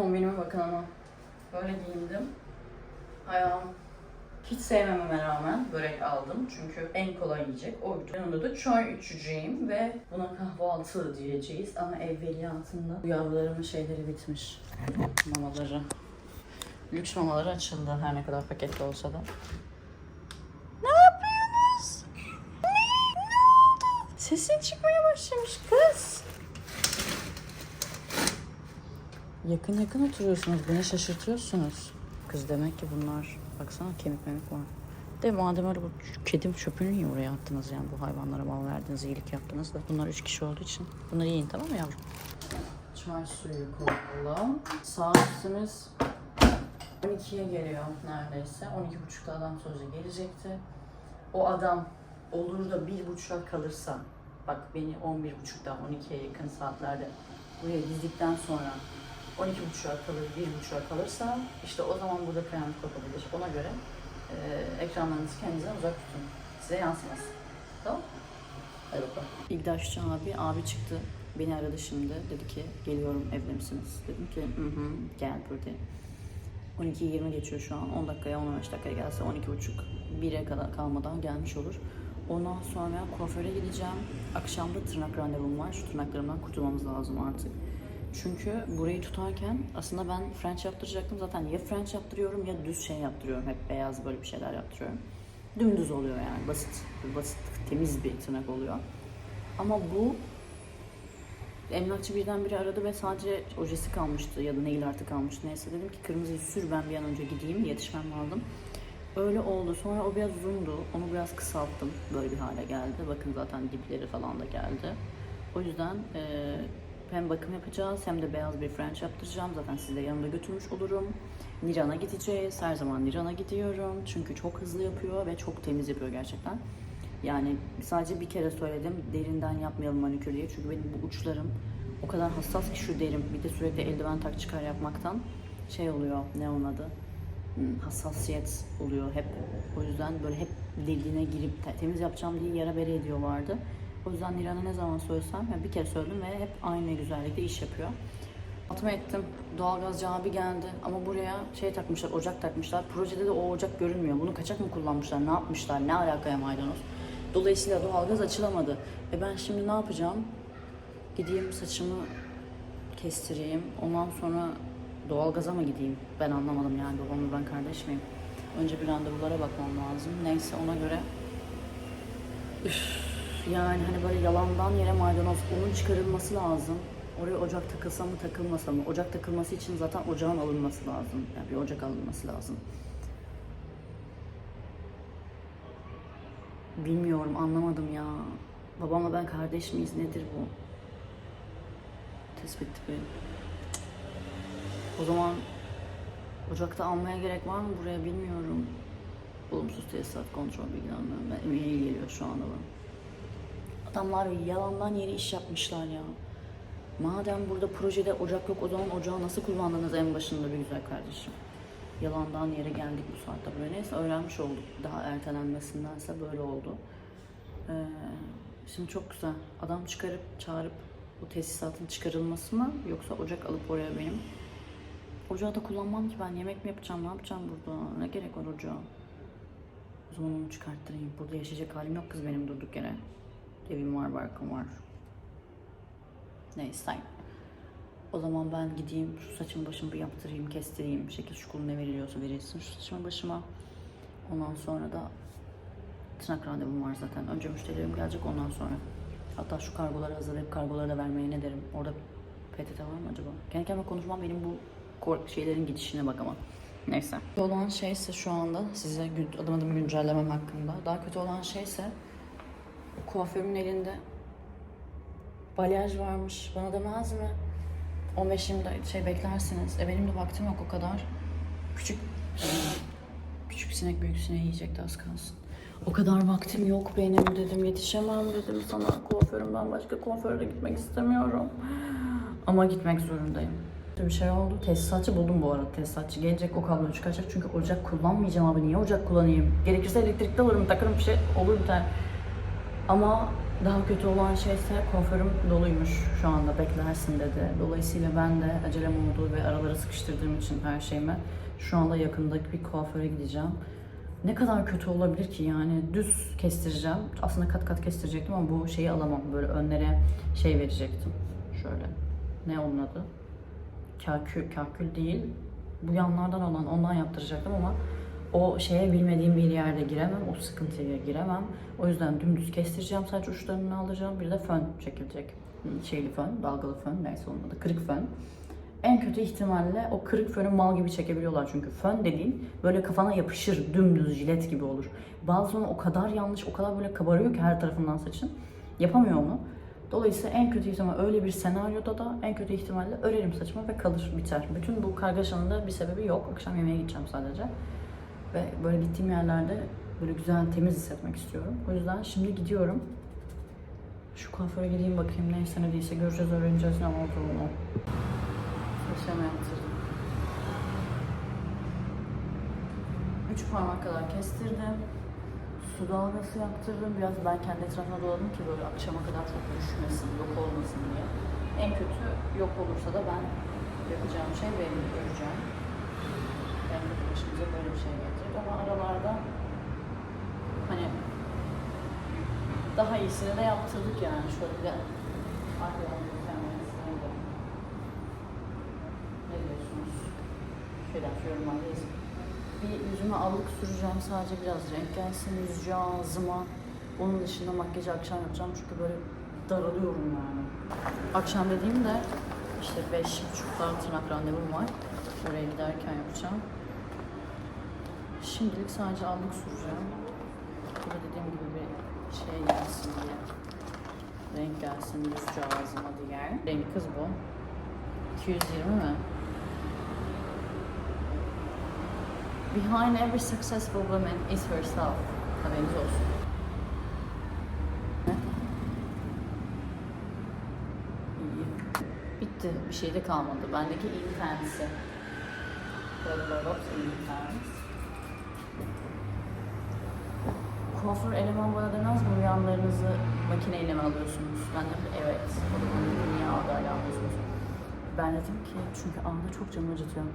kombinime bakın ama. Böyle giyindim. Ayağım hiç sevmememe rağmen börek aldım. Çünkü en kolay yiyecek oydu. Yanında da çay içeceğim ve buna kahvaltı diyeceğiz. Ama evveliyatında bu yavrularımın şeyleri bitmiş. Mamaları. Lüks mamaları açıldı her ne kadar paketli olsa da. Ne yapıyorsunuz? Ne? Ne oldu? Sesin çıkmaya başlamış kız. Yakın yakın oturuyorsunuz. Beni şaşırtıyorsunuz. Kız demek ki bunlar. Baksana kemik memik var. De madem öyle bu kedim çöpünü niye oraya attınız yani bu hayvanlara mal verdiniz, iyilik yaptınız da. Bunlar üç kişi olduğu için. Bunları yiyin tamam mı yavrum? Çay suyu koyalım. Saatimiz 12'ye geliyor neredeyse. 12.30'da adam sözü gelecekti. O adam olur da bir buçuğa kalırsa, bak beni 11.30'da 12'ye yakın saatlerde buraya dizdikten sonra 12.30'a kalır, 1.30'a kalırsa işte o zaman burada kıyamet kopabilir. Ona göre e, ekranlarınızı kendinizden uzak tutun. Size yansımaz. Tamam Hadi bakalım. İldaşçı abi, abi çıktı. Beni aradı şimdi. Dedi ki geliyorum evde misiniz? Dedim ki hı hı gel buradayım. 12.20 geçiyor şu an. 10 dakikaya 15 dakikaya gelse 12.30 1'e kadar kalmadan gelmiş olur. Ondan sonra kuaföre gideceğim. Akşamda tırnak randevum var. Şu tırnaklarımdan kurtulmamız lazım artık. Çünkü burayı tutarken aslında ben French yaptıracaktım. Zaten ya French yaptırıyorum ya düz şey yaptırıyorum. Hep beyaz böyle bir şeyler yaptırıyorum. Dümdüz oluyor yani. Basit, basit, temiz bir tırnak oluyor. Ama bu Emlakçı birdenbire aradı ve sadece ojesi kalmıştı ya da nail artı kalmıştı. Neyse dedim ki kırmızıyı sür ben bir an önce gideyim yetişmem lazım. Öyle oldu. Sonra o biraz uzundu. Onu biraz kısalttım. Böyle bir hale geldi. Bakın zaten dipleri falan da geldi. O yüzden e, hem bakım yapacağız hem de beyaz bir French yaptıracağım. Zaten sizi de yanımda götürmüş olurum. Niran'a gideceğiz. Her zaman Niran'a gidiyorum. Çünkü çok hızlı yapıyor ve çok temiz yapıyor gerçekten. Yani sadece bir kere söyledim derinden yapmayalım manikür diye. Çünkü benim bu uçlarım o kadar hassas ki şu derim. Bir de sürekli eldiven tak çıkar yapmaktan şey oluyor ne onun adı Hmm, hassasiyet oluyor hep. O yüzden böyle hep deliğine girip te- temiz yapacağım diye yara bere ediyorlardı. O yüzden Niran'a ne zaman söylesem yani bir kere söyledim ve hep aynı güzellikte iş yapıyor. Altıma ettim. Doğalgazcı abi geldi ama buraya şey takmışlar, ocak takmışlar. Projede de o ocak görünmüyor. Bunu kaçak mı kullanmışlar, ne yapmışlar, ne alakaya maydanoz. Dolayısıyla doğalgaz açılamadı. E ben şimdi ne yapacağım? Gideyim saçımı kestireyim. Ondan sonra doğalgaza mı gideyim? Ben anlamadım yani babamla ben kardeş miyim? Önce bir randevulara bakmam lazım. Neyse ona göre Üf, yani hani böyle yalandan yere maydanoz unun çıkarılması lazım. Oraya ocak takılsa mı takılmasa mı? Ocak takılması için zaten ocağın alınması lazım. Yani bir ocak alınması lazım. Bilmiyorum anlamadım ya. Babamla ben kardeş miyiz nedir bu? Tespit tipi. O zaman ocakta almaya gerek var mı buraya bilmiyorum. Olumsuz tesisat kontrol bilgilendirme. Mail geliyor şu anda bana. Adamlar yalandan yere iş yapmışlar ya. Madem burada projede ocak yok o zaman ocağı nasıl kullandınız en başında bir güzel kardeşim. Yalandan yere geldik bu saatte böyle. Neyse öğrenmiş olduk. Daha ertelenmesindense böyle oldu. Ee, şimdi çok güzel. Adam çıkarıp çağırıp bu tesisatın çıkarılması mı yoksa ocak alıp oraya benim Ocağı da kullanmam ki ben yemek mi yapacağım, ne yapacağım burada? Ne gerek var ocağa? O zaman onu çıkarttırayım. Burada yaşayacak halim yok kız benim durduk yere. Evim var, barkım var. Neyse. O zaman ben gideyim şu saçımı başımı bir yaptırayım, kestireyim. Şekil şukul ne veriliyorsa verilsin şu saçıma başıma. Ondan sonra da tırnak randevum var zaten. Önce müşterilerim gelecek ondan sonra. Hatta şu kargoları hazırlayıp kargoları da vermeye ne derim? Orada PTT var mı acaba? Kendi kendime konuşmam benim bu şeylerin gidişine bak ama. Neyse. Olan şeyse şu anda size adım adım güncellemem hakkında. Daha kötü olan şeyse o kuaförün elinde balyaj varmış. Bana demez mi? 15-20 da- şey beklersiniz. E benim de vaktim yok o kadar. Küçük küçük sinek büyük sineği yiyecekti az kalsın. O kadar vaktim yok benim dedim. Yetişemem dedim sana. Kuaförümden başka kuaföre de gitmek istemiyorum. Ama gitmek zorundayım. Bir şey oldu. Tesisatçı buldum bu arada. Tesisatçı gelecek o kabloyu çıkaracak. Çünkü ocak kullanmayacağım abi. Niye ocak kullanayım? Gerekirse elektrikli alırım, takarım bir şey olur biter. Ama daha kötü olan şey ise kuaförüm doluymuş şu anda beklersin dedi. Dolayısıyla ben de acelem olduğu ve aralara sıkıştırdığım için her şeyime şu anda yakındaki bir kuaföre gideceğim. Ne kadar kötü olabilir ki yani düz kestireceğim. Aslında kat kat kestirecektim ama bu şeyi alamam. Böyle önlere şey verecektim. Şöyle. Ne onun adı? Kakül, kakül değil. Bu yanlardan olan ondan yaptıracaktım ama o şeye bilmediğim bir yerde giremem. O sıkıntıya giremem. O yüzden dümdüz kestireceğim. Sadece uçlarını alacağım. Bir de fön çekilecek. Şeyli fön, dalgalı fön. Neyse onun adı. Kırık fön. En kötü ihtimalle o kırık fönü mal gibi çekebiliyorlar çünkü fön dediğin böyle kafana yapışır dümdüz jilet gibi olur. Bazıları o kadar yanlış, o kadar böyle kabarıyor ki her tarafından saçın. Yapamıyor onu. Dolayısıyla en kötü ihtimal öyle bir senaryoda da en kötü ihtimalle örerim saçımı ve kalır biter. Bütün bu kargaşanın da bir sebebi yok. Akşam yemeğe gideceğim sadece. Ve böyle gittiğim yerlerde böyle güzel temiz hissetmek istiyorum. O yüzden şimdi gidiyorum. Şu kuaföre gideyim bakayım neyse ne değilse göreceğiz öğreneceğiz ne olduğunu. Saçlarımı yaptırdım. Üç parmak kadar kestirdim. Su dalgası yaptırdım. Biraz ben kendi etrafına doladım ki böyle akşama kadar çok düşmesin, yok olmasın diye. En kötü yok olursa da ben yapacağım şey belli göreceğim. En kötü başımıza böyle bir şey getirir. Aralarda hani daha iyisini de yaptırdık yani. Şöyle bir de arkadan de ne diyorsunuz? Şöyle yorumlarda yazın. Bir yüzüme allık süreceğim sadece biraz renk gelsin yüzüce ağzıma. Onun dışında makyajı akşam yapacağım çünkü böyle daralıyorum yani. Akşam dediğimde işte beş buçukta tırnak randevum var. Oraya giderken yapacağım. Şimdilik sadece allık süreceğim. Bu da dediğim gibi bir şey gelsin diye. Renk gelsin yüzüce ağzıma diye. Rengi kız bu. 220 mi? Behind every successful woman is herself. Haberiniz olsun. Bitti. Bir şey de kalmadı. Bendeki intensi. Böyle böyle intense. Kuaför eleman bana demez mi rüyalarınızı makineyle mi alıyorsunuz? Ben de evet. O zaman dünyada alıyorsunuz. Ben dedim ki çünkü anda çok canımı acıtıyor.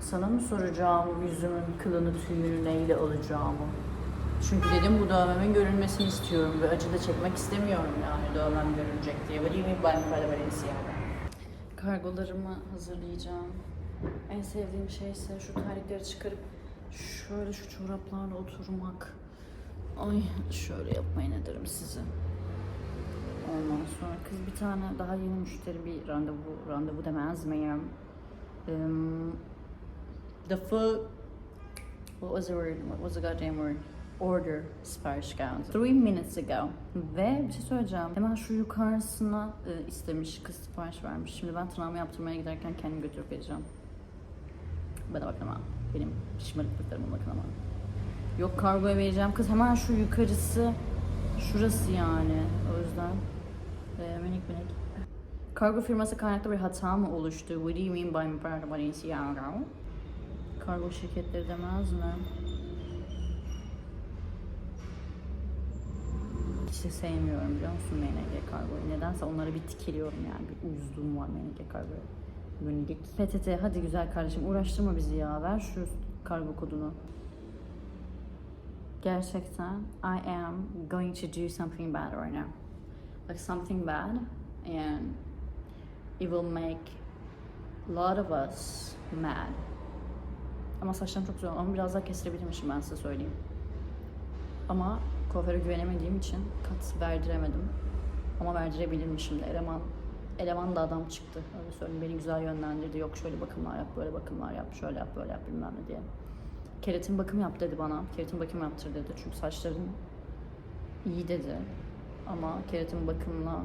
Sana mı soracağım yüzümün kılını tüyünü neyle alacağımı? Çünkü dedim bu dövmemin görünmesini istiyorum ve acı da çekmek istemiyorum yani dövmem görünecek diye. What do you mean by Prada? Kargolarımı hazırlayacağım. En sevdiğim şey ise şu terlikleri çıkarıp şöyle şu çoraplarla oturmak. Ay şöyle yapmayın ederim size. Ondan sonra kız bir tane daha yeni müşteri bir randevu randevu demez miyim? Um, the fuck what was the word? What was the goddamn word? Order sipariş geldi. Three minutes ago. Ve bir şey söyleyeceğim. Hemen şu yukarısına e, istemiş, kız sipariş vermiş. Şimdi ben tırnağımı yaptırmaya giderken kendim götürüp vereceğim. Bana bakın ama. Benim şımarıklıklarıma bakın ama. Yok kargoya vereceğim. Kız hemen şu yukarısı. Şurası yani. O yüzden. E, minik minik. Kargo firması kaynaklı bir hata mı oluştu? What do you mean by Prada Balenciaga? Kargo şirketleri demez mi? Hiç sevmiyorum biliyor musun MNG kargoyu. Nedense onlara bir tikiliyorum yani. Bir uyuzluğum var MNG kargoya. MNG. PTT hadi güzel kardeşim uğraştırma bizi ya. Ver şu kargo kodunu. Gerçekten I am going to do something bad right now. Like something bad and it will make a lot of us mad. Ama saçlarım çok güzel ama biraz daha kestirebilirmişim ben size söyleyeyim. Ama kuaföre güvenemediğim için kat verdiremedim. Ama verdirebilirmişim de. Eleman, eleman da adam çıktı. Öyle söyleyeyim. Beni güzel yönlendirdi. Yok şöyle bakımlar yap, böyle bakımlar yap, şöyle yap, böyle yap bilmem ne diye. Keratin bakım yap dedi bana. Keratin bakım yaptır dedi. Çünkü saçların iyi dedi. Ama keratin bakımla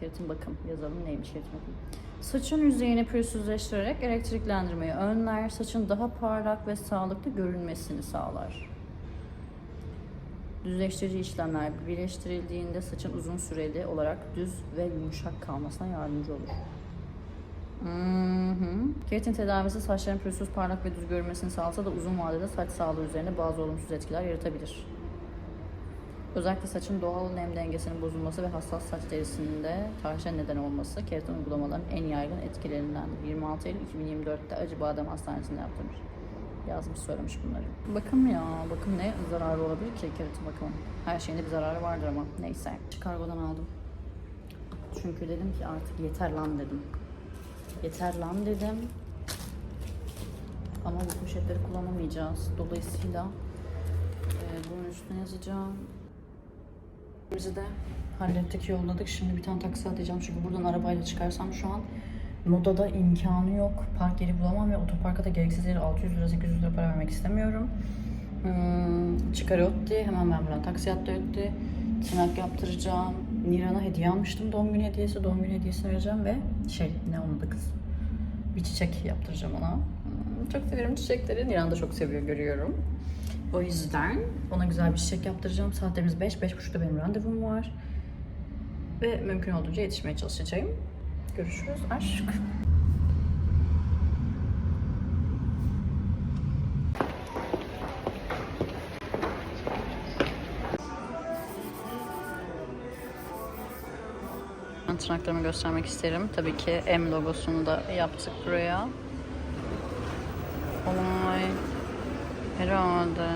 keratin bakım yazalım neymiş keratin bakım. Saçın yüzeyini pürüzsüzleştirerek elektriklendirmeyi önler. Saçın daha parlak ve sağlıklı görünmesini sağlar. Düzleştirici işlemler birleştirildiğinde saçın uzun süreli olarak düz ve yumuşak kalmasına yardımcı olur. Keratin tedavisi saçların pürüzsüz, parlak ve düz görünmesini sağlasa da uzun vadede saç sağlığı üzerinde bazı olumsuz etkiler yaratabilir. Özellikle saçın doğal nem dengesinin bozulması ve hassas saç derisinde tahrişe neden olması keratin uygulamaların en yaygın etkilerindendir. 26 Eylül 2024'te Acıbadem Hastanesi'nde yaptırmış. Yazmış söylemiş bunları. Bakım ya, bakım ne zararı olabilir ki keratin bakımı? Her şeyinde bir zararı vardır ama neyse. Kargodan aldım. Çünkü dedim ki artık yeter lan dedim. Yeter lan dedim. Ama bu poşetleri kullanamayacağız. Dolayısıyla e, bunun üstüne yazacağım. Bizi de hallettik, yolladık. Şimdi bir tane taksi atacağım çünkü buradan arabayla çıkarsam şu an Moda'da imkanı yok. Park yeri bulamam ve otoparka da gereksiz yere 600 lira 800 lira para vermek istemiyorum. Hmm, çıkar ötti. Hemen ben buradan taksi attı. Tırnak yaptıracağım. Niran'a hediye almıştım. Doğum günü hediyesi. Doğum günü hediyesini vereceğim ve şey ne onun kız. Bir çiçek yaptıracağım ona. Hmm, Çok severim çiçekleri. Niran da çok seviyor görüyorum. O yüzden ona güzel bir çiçek yaptıracağım. Saatlerimiz 5, 5.30'da benim randevum var. Ve mümkün olduğunca yetişmeye çalışacağım. Görüşürüz aşk. Tırnaklarımı göstermek isterim. Tabii ki M logosunu da yaptık buraya. Olay. Herhalde.